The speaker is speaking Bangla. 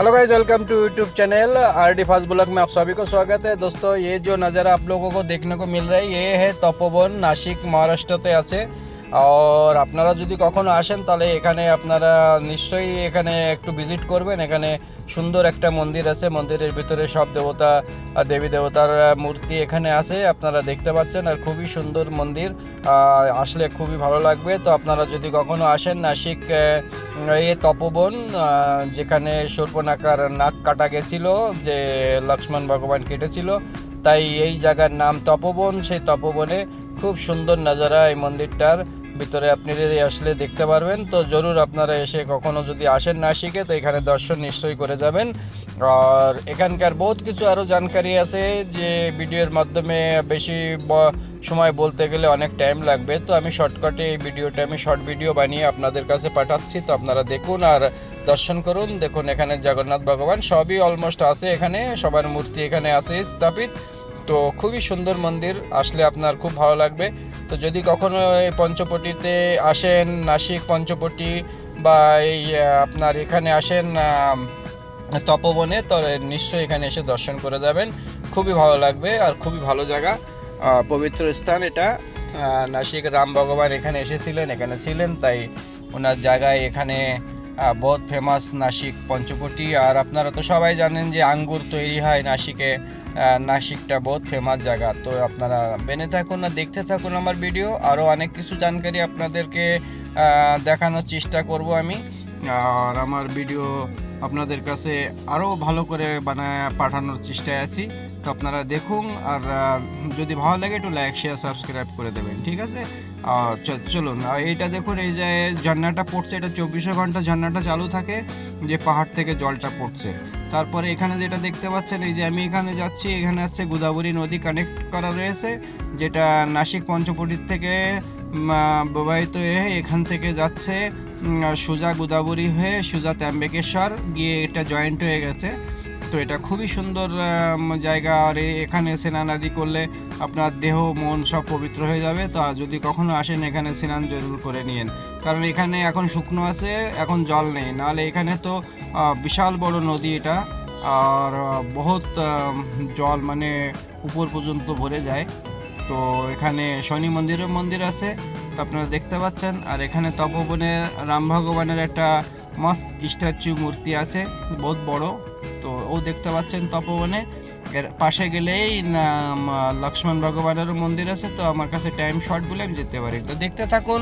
Hello guys welcome to YouTube channel R D fast block में आप सभी को स्वागत है। दोस्तों, ये जो नज़ारा आप लोगों को देखने को मिल रहा है, ये है तपोवन नासिक महाराष्ट्र से। আর আপনারা যদি কখনো আসেন, তাহলে এখানে আপনারা নিশ্চয়ই এখানে একটু ভিজিট করবেন। এখানে সুন্দর একটা মন্দির আছে। মন্দিরের ভিতরে সব দেবতা দেবী দেবতার মূর্তি এখানে আছে। আপনারা দেখতে পাচ্ছেন, আর খুবই সুন্দর মন্দির। আসলে খুবই ভালো লাগবে। তো আপনারা যদি কখনো আসেন, নাসিক এ তপবন যেখানে সর্পনাকার নাক কাটা গেছিল, যে লক্ষ্মণ ভগবান কেটেছিল, তাই এই জায়গার নাম তপবন। সেই তপবনে খুব সুন্দর নজারা এই মন্দিরটার। ভিতরে আপনি যদি আসলে দেখতে পারবেন, তো জরুর আপনারা এসে কখনো যদি আসেন নাসিকে তো এখানে দর্শন নিশ্চয়ই করে যাবেন। আর এখানকার বহুত কিছু আরও জানকারি আছে যে ভিডিওর মাধ্যমে বেশি সময় বলতে গেলে অনেক টাইম লাগবে। তো আমি শর্টকাটে এই ভিডিওটা, আমি শর্ট ভিডিও বানিয়ে আপনাদের কাছে পাঠাচ্ছি। তো আপনারা দেখুন আর দর্শন করুন। দেখুন এখানে জগন্নাথ ভগবান সবই অলমোস্ট আছে এখানে। সবার মূর্তি এখানে আছে স্থাপিত। তো খুবই সুন্দর মন্দির, আসলে আপনার খুব ভালো লাগবে। তো যদি কখনো এই পঞ্চপটিতে আসেন, নাসিক পঞ্চপটি বা এই আপনার এখানে আসেন তপবনে, তো নিশ্চয়ই এখানে এসে দর্শন করে যাবেন। খুবই ভালো লাগবে আর খুবই ভালো জায়গা পবিত্র স্থান এটা। নাসিক রাম ভগবান এখানে এসেছিলেন, এখানে ছিলেন, তাই ওনার জায়গায় এখানে বহুত ফেমাস নাসিক পঞ্চপটি। আর আপনারা তো সবাই জানেন যে আঙ্গুর তৈরি হয় নাসিকে নাসিকটা বহুত ফেমাস জায়গা। তো আপনারা বেনে থাকুন না দেখতে থাকুন আমার ভিডিও আরও অনেক কিছু জানকারি আপনাদেরকে দেখানোর চেষ্টা করব আমি। আর আমার ভিডিও আপনাদের কাছে আরও ভালো করে বানায় পাঠানোর চেষ্টায় আছি। তো আপনারা দেখুন আর যদি ভালো লাগে একটু লাইক শেয়ার সাবস্ক্রাইব করে দেবেন, ঠিক আছে? চ- চলুন। এইটা দেখুন, এই যে ঝর্ণাটা পড়ছে, এটা চব্বিশে ঘণ্টা ঝর্ণাটা চালু থাকে, যে পাহাড় থেকে জলটা পড়ছে। তারপরে এখানে যেটা দেখতে পাচ্ছেন, এই যে আমি এখানে যাচ্ছি, এখানে হচ্ছে গোদাবরী নদী কানেক্ট করা রয়েছে, যেটা নাসিক পঞ্চপটির থেকে প্রবাহিত হয়ে এখান থেকে যাচ্ছে সোজা গোদাবরী হয়ে সোজা ত্র্যম্বকেশ্বর, গিয়ে এটা জয়েন্ট হয়ে গেছে। তো এটা খুবই সুন্দর জায়গা, আর এখানে স্নানাদি করলে আপনার দেহ, মন সব পবিত্র হয়ে যাবে। তো যদি কখনো আসেন এখানে স্নান জরুর করে নিয়েন। কারণ এখানে এখন শুকনো আছে, এখন জল নেই। নাহলে এখানে তো বিশাল বড় নদী এটা। আর বহুত জল মানে উপর পর্যন্ত ভরে যায়। তো এখানে শনি মন্দিরও মন্দির আছে, তো আপনারা দেখতে পাচ্ছেন। আর এখানে তপবনে রাম ভগবানের একটা মস্ত স্ট্যাচু মূর্তি আছে, বহুত বড়। তো ও দেখতে পাচ্ছেন তপবনে। পাশে গেলেই লক্ষ্মণ ভগবানেরও মন্দির আছে, তো আমার কাছে টাইম শর্ট বলে আমি যেতে পারি। তো দেখতে থাকুন।